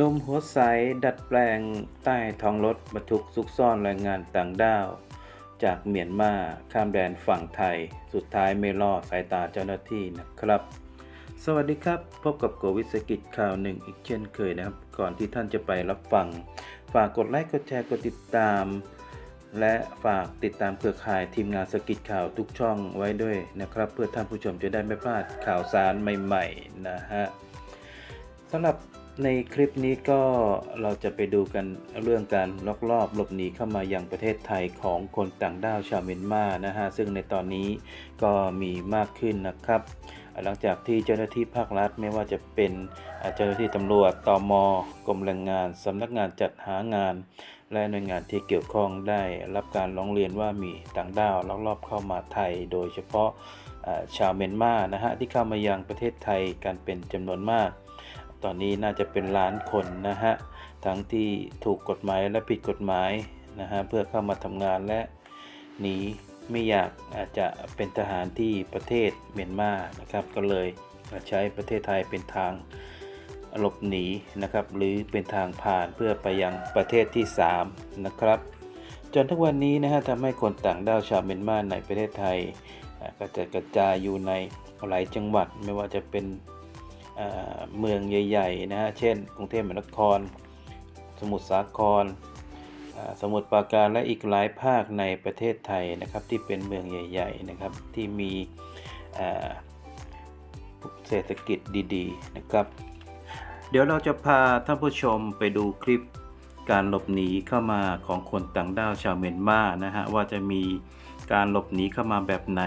นมหัวใสดัดแปลงใต้ท้องรถบรรทุกซุกซ่อนแรงงานต่างด้าว จากเมียนมาข้ามแดนฝั่งไทย สุดท้ายไม่รอดสายตาเจ้าหน้าที่นะครับ สวัสดีครับ พบกับโกวิสกิจข่าวหนึ่งอีกเช่นเคยนะครับ ก่อนที่ท่านจะไปรับฟัง ฝากกดไลค์กดแชร์กดติดตาม และฝากติดตามเครือข่ายทีมงานสกิจข่าวทุกช่องไว้ด้วยนะครับ เพื่อท่านผู้ชมจะได้ไม่พลาดข่าวสารใหม่ ๆ นะฮะสำหรับ ในคลิปนี้ก็เราจะไปดูกันเรื่องการลักลอบหลบหนีเข้ามายังประเทศไทยของคนต่างด้าวชาวเมียนมานะฮะซึ่งในตอนนี้ก็มีมากขึ้นนะครับ หลังจากที่เจ้าหน้าที่ภาครัฐไม่ว่าจะเป็นเจ้าหน้าที่ตำรวจตมกรมแรงงานสำนักงานจัดหางาน และหน่วยงานที่เกี่ยวข้องได้รับการร้องเรียนว่ามีต่างด้าวลักลอบเข้ามาไทย โดยเฉพาะชาวเมียนมานะฮะที่เข้ามายังประเทศไทยกันเป็นจำนวนมาก ตอนนี้น่าจะเป็นล้านคนนะฮะ ทั้งที่ถูกกฎหมายและผิดกฎหมายนะฮะ เพื่อเข้ามาทำงานและหนีไม่อยากอาจจะเป็นทหารที่ประเทศเมียนมานะครับ ก็เลยใช้ประเทศไทยเป็นทางหลบหนีนะครับ หรือเป็นทางผ่านเพื่อไปยังประเทศที่ 3 นะครับ จนทุกวันนี้นะฮะทำให้คนต่างด้าวชาวเมียนมาในประเทศไทย ก็จะกระจายอยู่ในหลายจังหวัดไม่ว่าจะเป็น เมืองใหญ่ๆนะฮะ เช่น กรุงเทพมหานคร สมุทรสาคร สมุทรปราการและอีกหลายภาคในประเทศไทยนะครับที่เป็นเมืองใหญ่ ๆนะครับที่มีเศรษฐกิจดีๆนะครับ เดี๋ยวเราจะพาท่านผู้ชมไปดูคลิปการหลบหนีเข้ามาของคนต่างด้าวชาวเมียนมานะฮะว่าจะมีการหลบหนีเข้ามาแบบไหน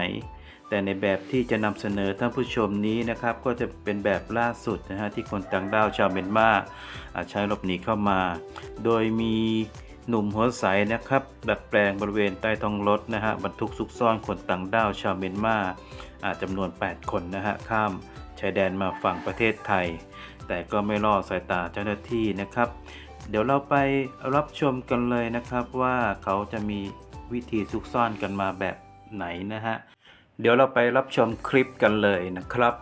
แต่ในแบบที่จะนำเสนอท่านผู้ชมนี้นะครับก็จะเป็นแบบล่าสุดนะฮะที่คนต่างด้าวชาวเมียนมาใช้หลบหนีเข้ามา โดยมีหนุ่มหัวใสนะครับดัดแปลงบริเวณใต้ท้องรถนะฮะบรรทุกซุกซ่อนคนต่างด้าวชาวเมียนมาจำนวน 8 คนนะฮะข้ามชายแดนมาฝั่งประเทศไทย แต่ก็ไม่รอดสายตาเจ้าหน้าที่นะครับ เดี๋ยวเราไปรับชมกันเลยนะครับว่าเขาจะมีวิธีซุกซ่อนกันมาแบบไหนนะฮะ เดี๋ยวเราไปรับชมคลิปกันเลยนะครับ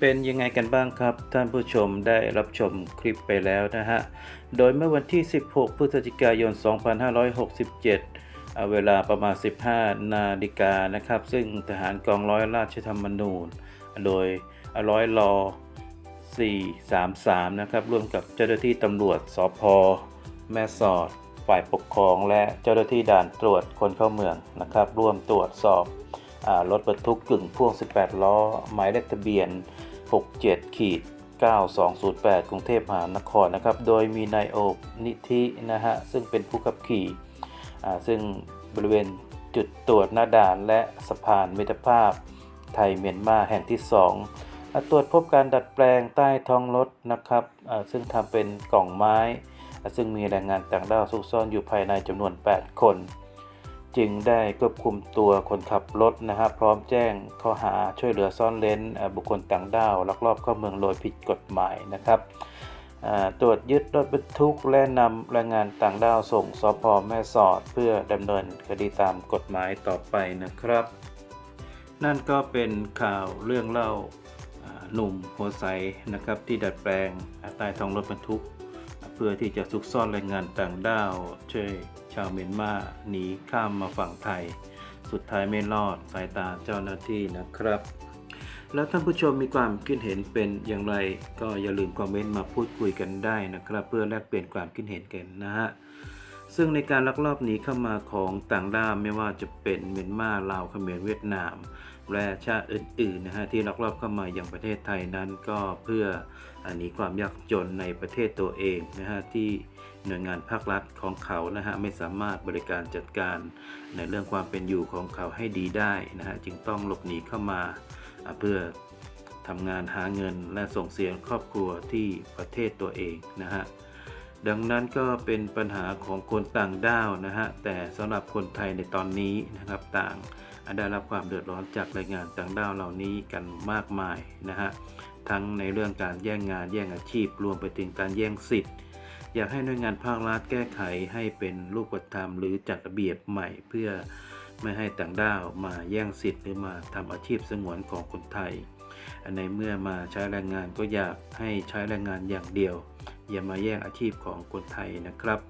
เป็นยังไงกันบ้างครับ ท่านผู้ชมได้รับชมคลิปไปแล้วนะฮะ โดยเมื่อวันที่ 16 พฤศจิกายน 2567อ่าเวลาประมาณ 15 นาฬิกานะครับ ซึ่งทหารกองร้อยราชธรรมนูญ โดยร้อยรอ433 นะครับ ร่วมกับเจ้าหน้าที่ตำรวจสพแม่สอด ฝ่ายปกครองและเจ้าหน้าที่ด่านตรวจคนเข้าเมืองนะครับ ร่วมตรวจสอบอรถบรรทุกกึ่งพ่วง 18 ล้อ หมายเลขทะเบียน 67ขีด9208 กรุงเทพมหานครนะครับ โดยมีนายโอบนิธินะฮะ ซึ่งเป็นผู้ขับขี่ ซึ่งบริเวณจุดตรวจหน้าด่านและสะพานมิตรภาพไทยเมียนมาแห่งที่2อ่าตรวจพบการดัดแปลงใต้ท้องรถนะครับ ซึ่งทำเป็นกล่องไม้ ซึ่งมีแรงงานต่างด้าวซุกซ่อนอยู่ภายในจำนวน 8 คน จึงได้ควบคุมตัวคนขับรถนะครับพร้อมแจ้งข้อหาช่วยเหลือซ่อนเร้นบุคคลต่างด้าวลักลอบเข้าเมืองโดยผิดกฎหมายนะครับตรวจยึดรถบรรทุกและนำแรงงานต่างด้าวส่งสพแม่สอดเพื่อดำเนินคดีตามกฎหมายต่อไปนะครับ นั่นก็เป็นข่าวเรื่องเล่าหนุ่มหัวใสนะครับที่ดัดแปลงอ่าใต้ท้องรถบรรทุก พื่อที่จะซุกซ่อนแรงงานต่างด้าวช่วยชาวเมียนมาหนีข้ามมาฝั่งไทย สุดท้ายไม่รอดสายตาเจ้าหน้าที่นะครับ แล้วท่านผู้ชมมีความคิดเห็นเป็นอย่างไร ก็อย่าลืมคอมเมนต์มาพูดคุยกันได้นะครับ เพื่อแลกเปลี่ยนความคิดเห็นกันนะฮะ ซึ่งในการลักลอบหนีเข้ามาของต่างด้าวไม่ว่าจะเป็นเมียนมาลาวเขมรเวียดนาม และชาติอื่นๆนะฮะที่ลักลอบเข้ามาอย่างประเทศไทยนั้นก็เพื่ออันนี้ความยากจนในประเทศตัวเองนะฮะที่หน่วยงานภาครัฐของเขานะฮะไม่สามารถบริการจัดการในเรื่องความเป็นอยู่ของเขาให้ดีได้นะฮะจึงต้องหลบหนีเข้ามาเพื่อทำงานหาเงินและส่งเสียครอบครัวที่ประเทศตัวเองนะฮะ ดังนั้นก็เป็นปัญหาของคนต่างด้าวนะฮะ แต่สำหรับคนไทยในตอนนี้นะครับต่างได้รับความเดือดร้อนจากแรงงานต่างด้าวเหล่านี้กันมากมายนะฮะ ทั้งในเรื่องการแย่งงานแย่งอาชีพ รวมไปถึงการแย่งสิทธิ์ อยากให้หน่วยงานภาครัฐแก้ไขให้เป็นรูปธรรมหรือจัดระเบียบใหม่เพื่อไม่ให้ต่างด้าวมาแย่งสิทธิ์หรือมาทำอาชีพสงวนของคนไทย ในเมื่อมาใช้แรงงานก็อยากให้ใช้แรงงานอย่างเดียว อย่ามาแย่งอาชีพของคนไทยนะครับ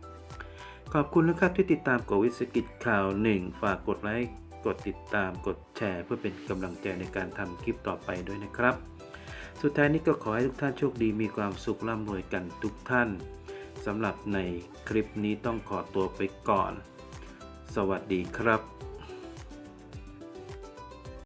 ขอบคุณนะครับที่ติดตามกวิสกิจข่าวหนึ่งฝากกดไลค์กดติดตามกดแชร์ เพื่อเป็นกำลังใจในการทำคลิปต่อไปด้วยนะครับ สุดท้ายนี้ก็ขอให้ทุกท่านโชคดีมีความสุขร่ำรวยกันทุกท่านสำหรับในคลิปนี้ต้องขอตัวไปก่อน สวัสดีครับ